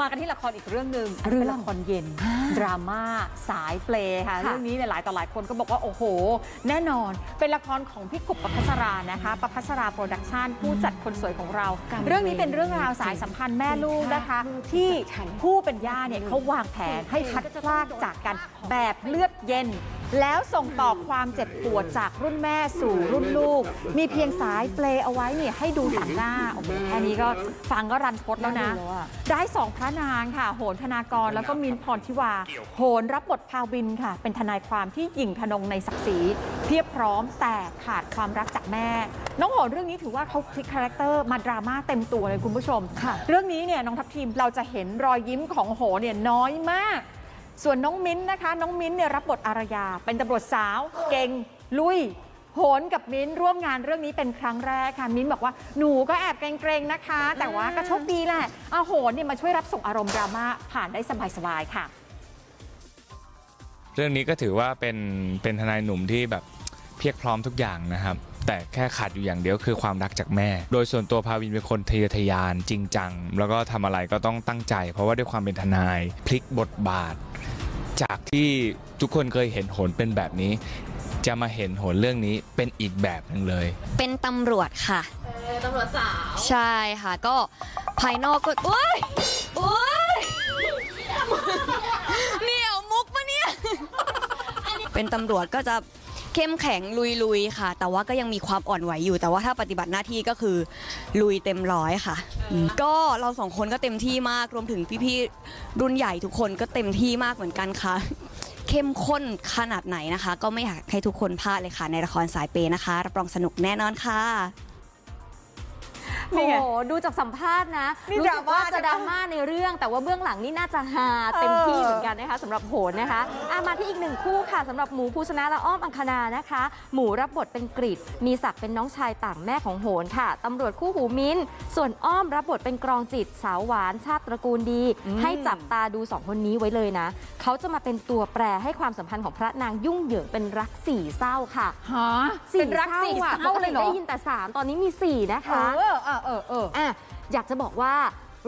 มากันที่ละครอีกเรื่องหนึ่งอันเรื่นี้องเป็นละครเย็น ดราม่าสายเปลค่ะค่ะ เรื่องนี้เนี่ยหลายต่อหลายคนก็บอกว่า โอ้โห แน่นอน เป็นละครของพี่กบประพัสรานะคะประพัสราโปรดักชันผู้จัดคนสวยของเรา เรื่องนี้เป็นเรื่องราวสายสัมพันธ์แม่ลูกนะคะ ที่ผู้เป็นย่าเนี่ยเขาวางแผนให้พัดพลากจากกันแบบเลือดเย็นแล้วส่งต่อความเจ็บปวดจากรุ่นแม่สู่รุ่นลูก มีเพียงสายเปลเอาไว้เนี่ยให้ดูหันหน้าโอ้โหแค่นี้ก็ฟังก็รันทดแล้วนะ ได้สองพระนางค่ะ โหนธนากรแล้วก็มินท์พรทิวา โหนรับบทพาวินค่ะ เป็นทนายความที่หยิ่งทนงในศักดิ์ศรีเพียบพร้อมแต่ขาดความรักจากแม่ น้องโหนเรื่องนี้ถือว่าเขาพลิกคาแรคเตอร์มาดราม่าเต็มตัวเลยคุณผู้ชมค่ะเรื่องนี้เนี่ยน้องทัพทีมเราจะเห็นรอยยิ้มของโหนเนี่ยน้อยมาก ส่วนน้องมิ้นนะคะ น้องมิ้นเนี่ยรับบทอารยา เป็นตำรวจสาว เก่ง ลุย โหนกับมิ้นร่วมงานเรื่องนี้เป็นครั้งแรกค่ะ มิ้นบอกว่าหนูก็แอบเกรงๆนะคะ แต่ว่าก็โชคดีแหละเอาโหนเนี่ยมาช่วยรับส่งอารมณ์ดราม่าผ่านได้สบายๆค่ะ เรื่องนี้ก็ถือว่าเป็นเป็นทนายหนุ่มที่แบบเพียบพร้อมทุกอย่างนะครับ แต่แค่ขาดอยู่อย่างเดียวคือความรักจากแม่ โดยส่วนตัวพาวินเป็นคนทะเยอทะยานจริงจัง แล้วก็ทำอะไรก็ต้องตั้งใจ เพราะว่าด้วยความเป็นทนายพลิกบทบาท จากที่ทุกคนเคยเห็นโหนเป็นแบบนี้ จะมาเห็นโหนเรื่องนี้เป็นอีกแบบหนึ่งเลย เป็นตำรวจค่ะ ตำรวจสาว ใช่ค่ะ ก็ภายนอกก็โอ้ยโอ้ยเหนียวมุกปะเนี่ย เป็นตำรวจก็จะ เข้มแข็งลุยๆค่ะ แต่ว่าก็ยังมีความอ่อนไหวอยู่ แต่ว่าถ้าปฏิบัติหน้าที่ก็คือลุยเต็มร้อยค่ะอืมก็เราสองคนก็เต็มที่มากรวมถึงพี่ๆรุ่นใหญ่ทุกคนก็เต็มที่มากเหมือนกันค่ะ เข้มข้นขนาดไหนนะคะ ก็ไม่อยากให้ทุกคนพลาดเลยค่ะ ในละครสายเปย์นะคะรับรองสนุกแน่นอนค่ะนี่ โอ้ไงโหดูจากสัมภาษณ์นะนี่รู้สึกว่าดราม่าจะดราม่าในเรื่อง แต่ว่าเบื้องหลังนี่น่าจะฮาเต็มที่เหมือนกันนะคะสำหรับโหนนะคะอะมาที่อีกหนึ่งคู่ค่ะสำหรับหมูภูชนะและอ้อมอังคณานะคะ หมูรับบทเป็นกริดมีศักดิ์เป็นน้องชายต่างแม่ของโหนค่ะตำรวจคู่หูมิ้น ส่วนอ้อมรับบทเป็นกรองจิตสาวหวานชาติตระกูลดีอืมให้จับตาดูสองคนนี้ไว้เลยนะเขาจะมาเป็นตัวแปรให้ความสัมพันธ์ของพระนางยุ่งเหยิงเป็นรักสี่เศร้าค่ะฮะสี่เป็นรักสี่อะเศร้าปกเลติยเหรอได้ยินแต่สามตอนนี้มีสี่นะคะเออเออเออเอออะอยากจะบอกว่า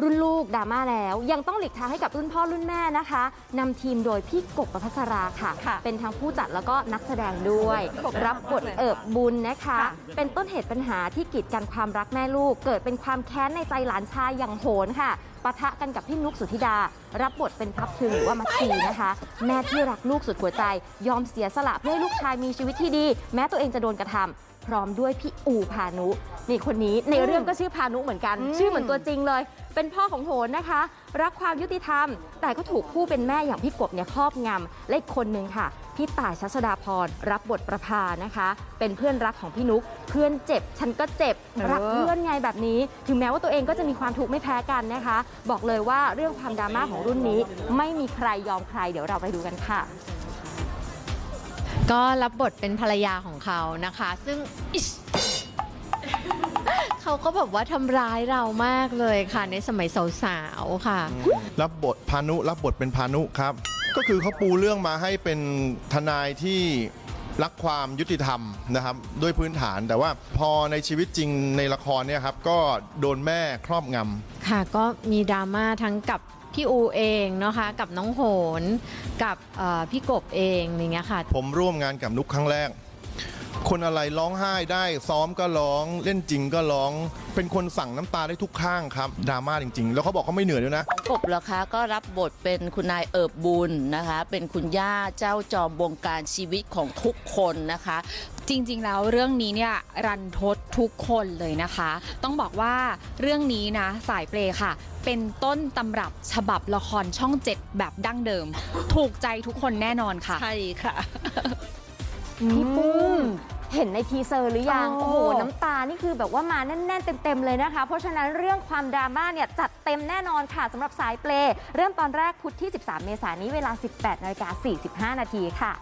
รุ่นลูกดราม่าแล้ว ยังต้องหลีกทางให้กับรุ่นพ่อรุ่นแม่นะคะนำทีมโดยพี่กบประพัสราค่ะ ค่ะเป็นทั้งผู้จัดแล้วก็นักแสดงด้วยรับบทเอิบบุญนะคะ ค่ะ เป็นต้นเหตุปัญหาที่กีดกันความรักแม่ลูก เกิดเป็นความแค้นในใจหลานชายอย่างโหนค่ะปะทะกันกับพี่นุกสุธิดา รับบทเป็นพับพึงหรือว่ามัทชีนะคะ แม่ที่รักลูกสุดหัวใจ ยอมเสียสละเพื่อให้ลูกชายมีชีวิตที่ดี แม้ตัวเองจะโดนกระทำ พร้อมด้วยพี่อูพานุ นี่คนนี้ในเรื่องก็ชื่อพานุเหมือนกันอืมชื่อเหมือนตัวจริงเลย เป็นพ่อของโหนนะคะ รักความยุติธรรม แต่ก็ถูกผู้เป็นแม่อย่างพี่กบเนี่ยครอบงำและอีกคนนึงค่ะพี่ต่ายชัชดาพรรับบทประพานะคะ เป็นเพื่อนรักของพี่นุก เพื่อนเจ็บ ฉันก็เจ็บ รักเพื่อนไงแบบนี้ ถึงแม้ว่าตัวเองก็จะมีความทุกข์ไม่แพ้กันนะคะ บอกเลยว่าเรื่องความดราม่าของรุ่นนี้ ไม่มีใครยอมใครเดี๋ยวเราไปดูกันค่ะ ก็รับบทเป็นภรรยาของเขานะคะ ซึ่งอิ๊ชเขาก็แบบว่าทำร้ายเรามากเลยค่ะ ในสมัยสาวๆค่ะ รับบทพานุรับบทเป็นพานุครับ ก็คือเขาปูเรื่องมาให้เป็นทนายที่รักความยุติธรรมนะครับด้วยพื้นฐานแต่ว่าพอในชีวิตจริงในละครเนี่ยครับก็โดนแม่ครอบงำ ค่ะก็มีดราม่าทั้งกับ พี่อูเองนะคะ กับน้องโหนกับเอ่อพี่กบเองอย่างเงี้ยค่ะ ผมร่วมงานกับนุกครั้งแรก คนอะไรร้องไห้ได้ซ้อมก็ร้อง เล่นจริงก็ร้อง เป็นคนสั่งน้ำตาได้ทุกข้างครับดราม่าจริง ๆ แล้วเขาบอกเขาไม่เหนื่อยด้วยนะ กบเหรอคะก็รับบทเป็นคุณนายเอิบบุญนะคะ เป็นคุณย่าเจ้าจอมบงการชีวิตของทุกคนนะคะ จริงๆ แล้วเรื่องนี้เนี่ยรันทดทุกคนเลยนะคะ ต้องบอกว่าเรื่องนี้นะสายเปรย์ค่ะ เป็นต้นตำรับฉบับละครช่องเจ็ดแบบดั้งเดิม ถูกใจทุกคนแน่นอนค่ะ ใช่ค่ะ พี่ปุ้ม เห็นในทีเซอร์หรือยังโอ้โอ้โห น้ำตา นี่คือแบบว่ามาแน่น ๆ เต็ม ๆ เลยนะคะ เพราะฉะนั้นเรื่องความดราม่าเนี่ยจัดเต็มแน่นอนค่ะสำหรับสายเปลเริ่มตอนแรกพุธที่ 13 เมษายนนี้เวลา 18นาฬิกา45 นาทีค่ะ